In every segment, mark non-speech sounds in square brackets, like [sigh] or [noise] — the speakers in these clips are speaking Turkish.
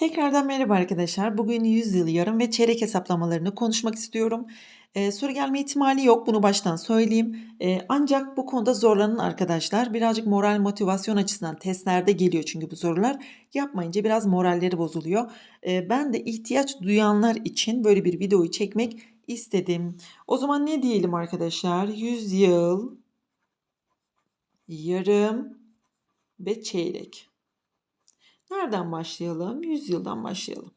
Tekrardan merhaba arkadaşlar. Bugün 100 yıl, yarım ve çeyrek hesaplamalarını konuşmak istiyorum. Ee, soru gelme ihtimali yok. Bunu baştan söyleyeyim. Ee, ancak bu konuda zorlanın arkadaşlar. Birazcık moral motivasyon açısından testlerde geliyor çünkü bu sorular. Yapmayınca biraz moralleri bozuluyor. Ee, ben de ihtiyaç duyanlar için böyle bir videoyu çekmek istedim. O zaman ne diyelim arkadaşlar? 100 yıl, yarım ve çeyrek. Nereden başlayalım? 100 yıldan başlayalım.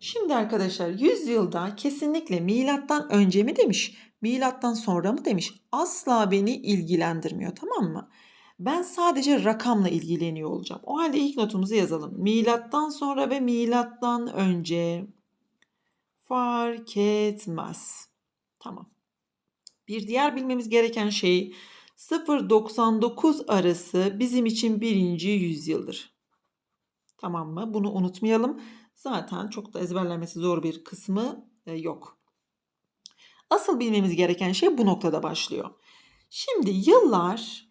Şimdi arkadaşlar 100 yılda kesinlikle milattan önce mi demiş, milattan sonra mı demiş asla beni ilgilendirmiyor tamam mı? Ben sadece rakamla ilgileniyor olacağım. O halde ilk notumuzu yazalım. Milattan sonra ve milattan önce fark etmez. Tamam. Bir diğer bilmemiz gereken şey 0-99 arası bizim için birinci yüzyıldır. Tamam mı? Bunu unutmayalım. Zaten çok da ezberlenmesi zor bir kısmı e, yok. Asıl bilmemiz gereken şey bu noktada başlıyor. Şimdi yıllar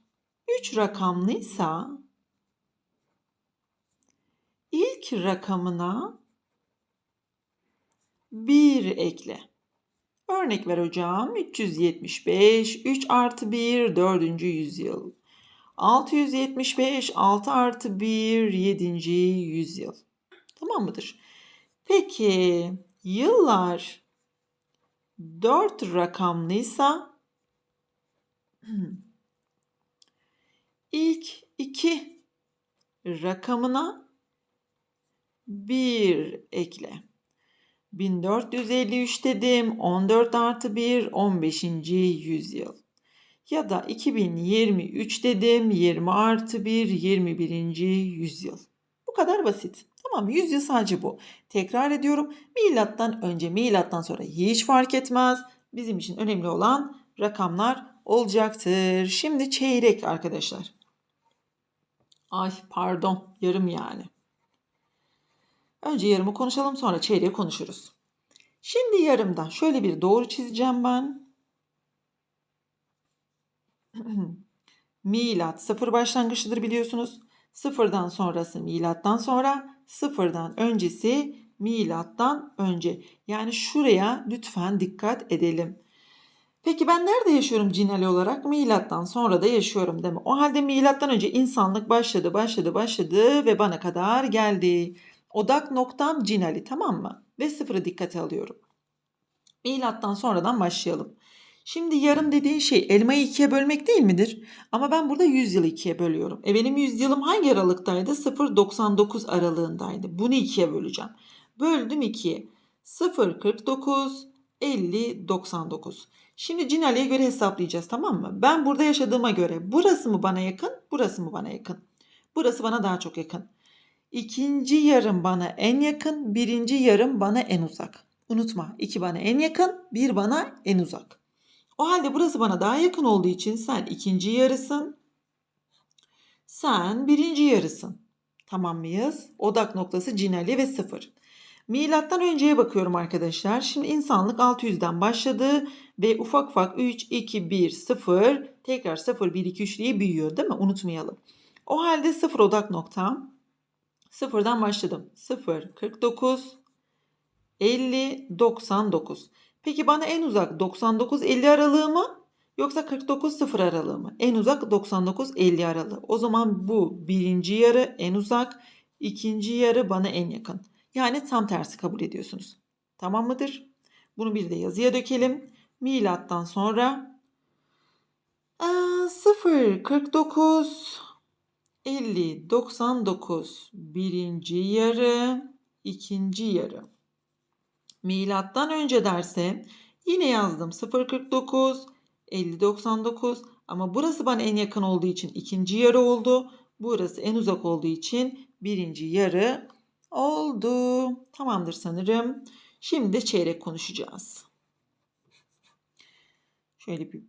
3 rakamlıysa ilk rakamına 1 ekle. Örnek ver hocam. 375, 3 artı 1, 4. yüzyıl. 675, 6 artı 1, 7. yüzyıl. Tamam mıdır? Peki yıllar 4 rakamlıysa [clears throat] ilk iki rakamına 1 ekle. 1453 dedim. 14 artı 1 15. yüzyıl. Ya da 2023 dedim. 20 artı 1 21. yüzyıl. Bu kadar basit. Tamam? Yüzyıl sadece bu. Tekrar ediyorum. Milattan önce, milattan sonra hiç fark etmez. Bizim için önemli olan rakamlar olacaktır. Şimdi çeyrek arkadaşlar. Ay pardon yarım yani. Önce yarımı konuşalım sonra çeyreği konuşuruz. Şimdi yarımda şöyle bir doğru çizeceğim ben. [clears throat] Milat sıfır başlangıçlıdır biliyorsunuz. Sıfırdan sonrası milattan sonra, sıfırdan öncesi milattan önce. Yani şuraya lütfen dikkat edelim. Peki ben nerede yaşıyorum cinali olarak? Milattan sonra da yaşıyorum değil mi? O halde milattan önce insanlık başladı, başladı, başladı ve bana kadar geldi. Odak noktam cinali tamam mı? Ve sıfırı dikkate alıyorum. Milattan sonradan başlayalım. Şimdi yarım dediğin şey elmayı ikiye bölmek değil midir? Ama ben burada 100 yılı ikiye bölüyorum. E benim 100 yılım hangi aralıktaydı? 0.99 aralığındaydı. Bunu ikiye böleceğim. Böldüm ikiye. 0.49 50 99. Şimdi Cinali'ye göre hesaplayacağız tamam mı? Ben burada yaşadığıma göre burası mı bana yakın, burası mı bana yakın? Burası bana daha çok yakın. İkinci yarım bana en yakın, birinci yarım bana en uzak. Unutma, iki bana en yakın, bir bana en uzak. O halde burası bana daha yakın olduğu için sen ikinci yarısın. Sen birinci yarısın. Tamam mıyız? Odak noktası cinali ve sıfır. Milattan önceye bakıyorum arkadaşlar. Şimdi insanlık 600'den başladı ve ufak ufak 3, 2, 1, 0 tekrar 0, 1, 2, 3 diye büyüyor değil mi? Unutmayalım. O halde sıfır odak noktam. Sıfırdan başladım. 0, 49, 50, 99. Peki bana en uzak 99-50 aralığı mı? Yoksa 49-0 aralığı mı? En uzak 99-50 aralığı. O zaman bu birinci yarı en uzak, ikinci yarı bana en yakın. Yani tam tersi kabul ediyorsunuz. Tamam mıdır? Bunu bir de yazıya dökelim. Milattan sonra 0, 49, 50, 99 birinci yarı, ikinci yarı. Milattan önce derse yine yazdım 0.49, 50.99 ama burası bana en yakın olduğu için ikinci yarı oldu. Burası en uzak olduğu için birinci yarı oldu. Tamamdır sanırım. Şimdi çeyrek konuşacağız. Şöyle bir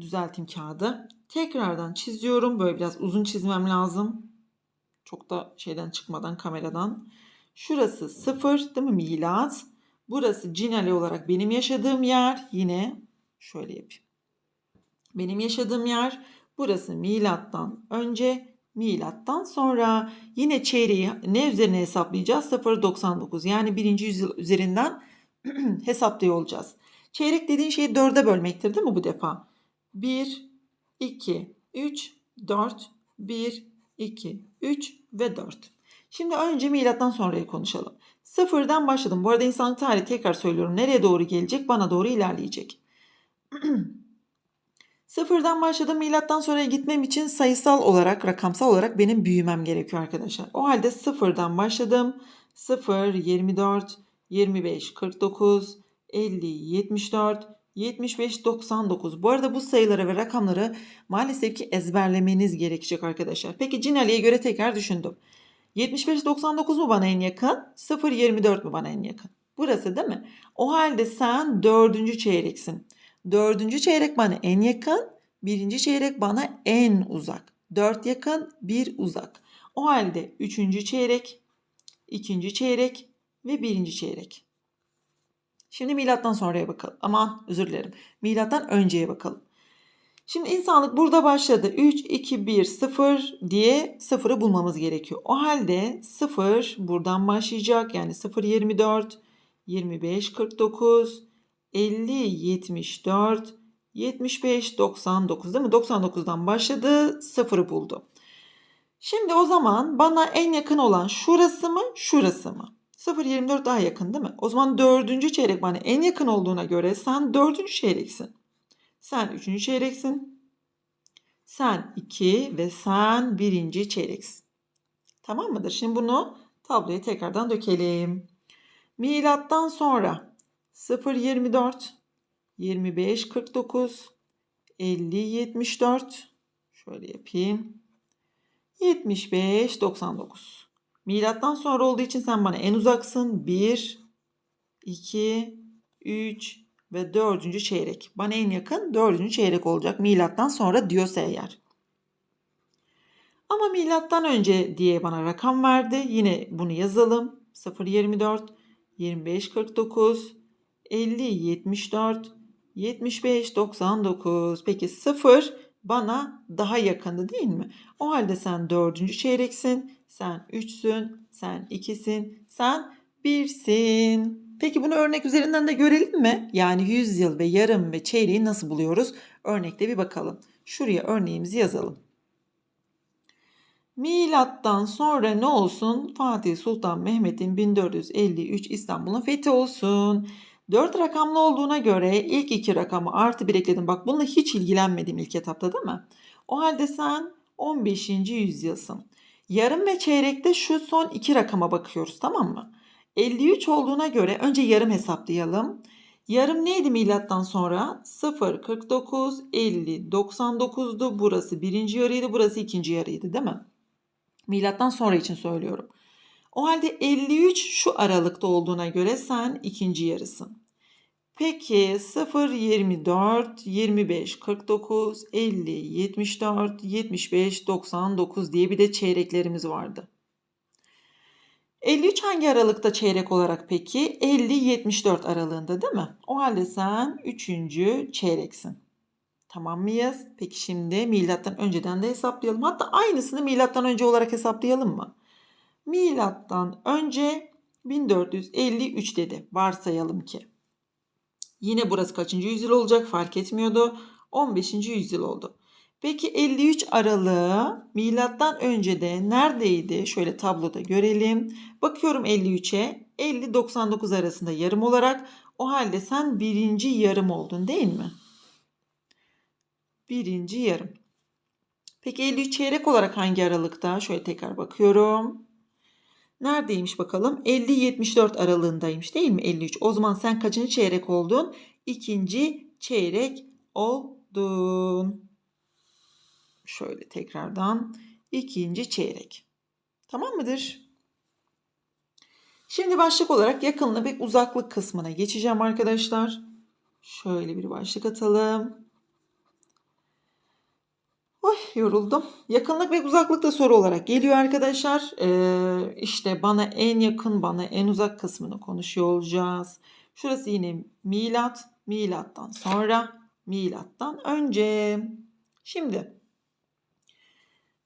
düzelteyim kağıdı. Tekrardan çiziyorum. Böyle biraz uzun çizmem lazım. Çok da şeyden çıkmadan kameradan. Şurası 0 değil mi milat? Burası Cinali olarak benim yaşadığım yer. Yine şöyle yapayım. Benim yaşadığım yer burası milattan önce, milattan sonra yine çeyreği ne üzerine hesaplayacağız? 0.99 yani birinci yüzyıl üzerinden [clears throat] hesaplıyor olacağız. Çeyrek dediğin şeyi dörde bölmektir değil mi bu defa? 1, 2, 3, 4, 1, 2, 3 ve 4. Şimdi önce milattan sonrayı konuşalım. Sıfırdan başladım. Bu arada insanlık tarihi tekrar söylüyorum. Nereye doğru gelecek? Bana doğru ilerleyecek. [clears throat] Sıfırdan başladım. Milattan sonraya gitmem için sayısal olarak, rakamsal olarak benim büyümem gerekiyor arkadaşlar. O halde sıfırdan başladım. 0, 24, 25, 49, 50, 74, 75, 99. Bu arada bu sayıları ve rakamları maalesef ki ezberlemeniz gerekecek arkadaşlar. Peki Cinali'ye göre tekrar düşündüm. 75, 99 mu bana en yakın? 0, 24 mu bana en yakın? Burası değil mi? O halde sen dördüncü çeyreksin. Dördüncü çeyrek bana en yakın, birinci çeyrek bana en uzak. Dört yakın, bir uzak. O halde üçüncü çeyrek, ikinci çeyrek ve birinci çeyrek. Şimdi milattan sonraya bakalım. Aman özür dilerim. Milattan önceye bakalım. Şimdi insanlık burada başladı. 3, 2, 1, 0 diye 0'ı bulmamız gerekiyor. O halde 0 buradan başlayacak. Yani 0, 24, 25, 49, 50, 74, 75, 99 değil mi? 99'dan başladı, 0'ı buldu. Şimdi o zaman bana en yakın olan şurası mı, şurası mı? 0.24 daha yakın değil mi? O zaman dördüncü çeyrek bana en yakın olduğuna göre sen dördüncü çeyreksin. Sen üçüncü çeyreksin. Sen iki ve sen birinci çeyreksin. Tamam mıdır? Şimdi bunu tabloya tekrardan dökelim. Milattan sonra 0.24, 25, 49, 50, 74. Şöyle yapayım. 75, 99. Milattan sonra olduğu için sen bana en uzaksın. 1, 2, 3 ve 4. çeyrek. Bana en yakın 4. çeyrek olacak. Milattan sonra diyorsa eğer. Ama milattan önce diye bana rakam verdi. Yine bunu yazalım. 0, 24, 25, 49, 50, 74, 75, 99. Peki 0 bana daha yakındı değil mi? O halde sen dördüncü çeyreksin, sen üçsün, sen ikisin, sen birsin. Peki bunu örnek üzerinden de görelim mi? Yani yüzyıl ve yarım ve çeyreği nasıl buluyoruz? Örnekte bir bakalım. Şuraya örneğimizi yazalım. Milattan sonra ne olsun? Fatih Sultan Mehmet'in 1453 İstanbul'un fethi olsun. 4 rakamlı olduğuna göre ilk iki rakamı artı 1 ekledim. Bak bununla hiç ilgilenmedim ilk etapta değil mi? O halde sen 15. yüzyılsın. Yarım ve çeyrekte şu son iki rakama bakıyoruz tamam mı? 53 olduğuna göre önce yarım hesaplayalım. Yarım neydi milattan sonra? 0, 49, 50, 99'du. Burası birinci yarıydı, burası ikinci yarıydı değil mi? Milattan sonra için söylüyorum. O halde 53 şu aralıkta olduğuna göre sen ikinci yarısın. Peki 0, 24, 25, 49, 50, 74, 75, 99 diye bir de çeyreklerimiz vardı. 53 hangi aralıkta çeyrek olarak peki? 50-74 aralığında değil mi? O halde sen 3. çeyreksin. Tamam mıyız? Peki şimdi milattan önceden de hesaplayalım. Hatta aynısını milattan önce olarak hesaplayalım mı? Milattan önce 1453 dedi. Varsayalım ki. Yine burası kaçıncı yüzyıl olacak fark etmiyordu. 15. yüzyıl oldu. Peki 53 aralığı milattan önce de neredeydi? Şöyle tabloda görelim. Bakıyorum 53'e. 50-99 arasında yarım olarak. O halde sen birinci yarım oldun değil mi? Birinci yarım. Peki 53 çeyrek olarak hangi aralıkta? Şöyle tekrar bakıyorum. Neredeymiş bakalım? 50-74 aralığındaymış değil mi 53? O zaman sen kaçıncı çeyrek oldun? İkinci çeyrek oldun. Şöyle tekrardan ikinci çeyrek. Tamam mıdır? Şimdi başlık olarak yakınlık ve uzaklık kısmına geçeceğim arkadaşlar. Şöyle bir başlık atalım. Oy yoruldum. Yakınlık ve uzaklık da soru olarak geliyor arkadaşlar. Ee, işte bana en yakın, bana en uzak kısmını konuşuyor olacağız. Şurası yine milat, milattan sonra, milattan önce. Şimdi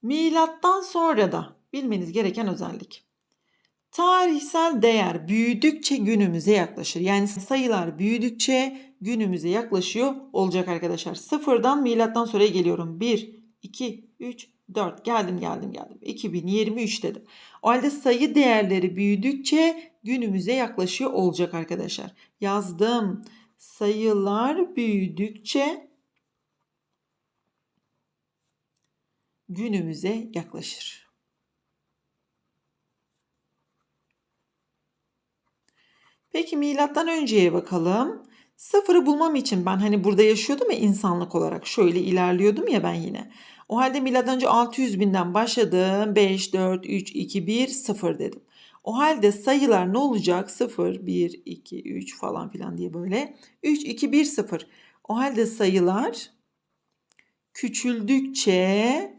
Milattan sonra da bilmeniz gereken özellik. Tarihsel değer büyüdükçe günümüze yaklaşır. Yani sayılar büyüdükçe günümüze yaklaşıyor olacak arkadaşlar. Sıfırdan milattan sonraya geliyorum. 1, 2, 3, 4. Geldim geldim geldim. 2023 dedim. O halde sayı değerleri büyüdükçe günümüze yaklaşıyor olacak arkadaşlar. Yazdım. Sayılar büyüdükçe günümüze yaklaşır. Peki milattan önceye bakalım. Sıfırı bulmam için ben hani burada yaşıyordum ya insanlık olarak şöyle ilerliyordum ya ben yine. O halde milattan önce 600 binden başladım. 5, 4, 3, 2, 1, 0 dedim. O halde sayılar ne olacak? 0, 1, 2, 3 falan filan diye böyle. 3, 2, 1, 0. O halde sayılar küçüldükçe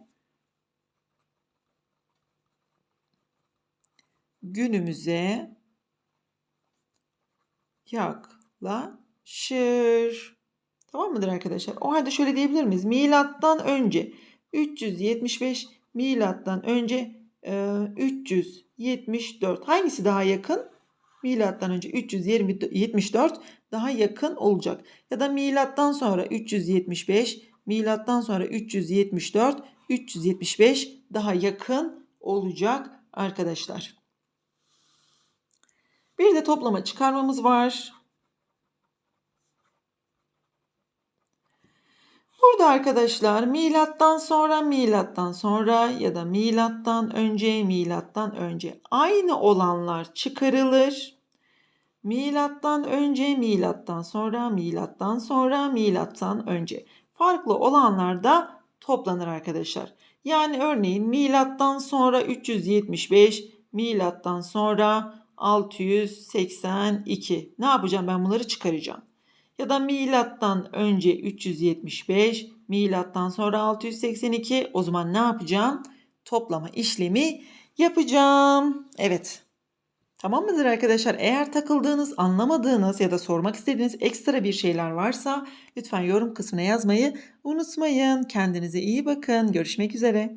günümüze yaklaşır. Tamam mıdır arkadaşlar? O halde şöyle diyebilir miyiz? Milattan önce 375, milattan önce e, 374. Hangisi daha yakın? Milattan önce 374 daha yakın olacak. Ya da milattan sonra 375, milattan sonra 374, 375 daha yakın olacak arkadaşlar. Bir de toplama çıkarmamız var. Burada arkadaşlar milattan sonra milattan sonra ya da milattan önce milattan önce aynı olanlar çıkarılır. Milattan önce milattan sonra milattan sonra milattan önce farklı olanlar da toplanır arkadaşlar. Yani örneğin milattan sonra 375, milattan sonra 682. Ne yapacağım ben bunları çıkaracağım. Ya da milattan önce 375, milattan sonra 682. O zaman ne yapacağım? Toplama işlemi yapacağım. Evet. Tamam mıdır arkadaşlar? Eğer takıldığınız, anlamadığınız ya da sormak istediğiniz ekstra bir şeyler varsa lütfen yorum kısmına yazmayı unutmayın. Kendinize iyi bakın. Görüşmek üzere.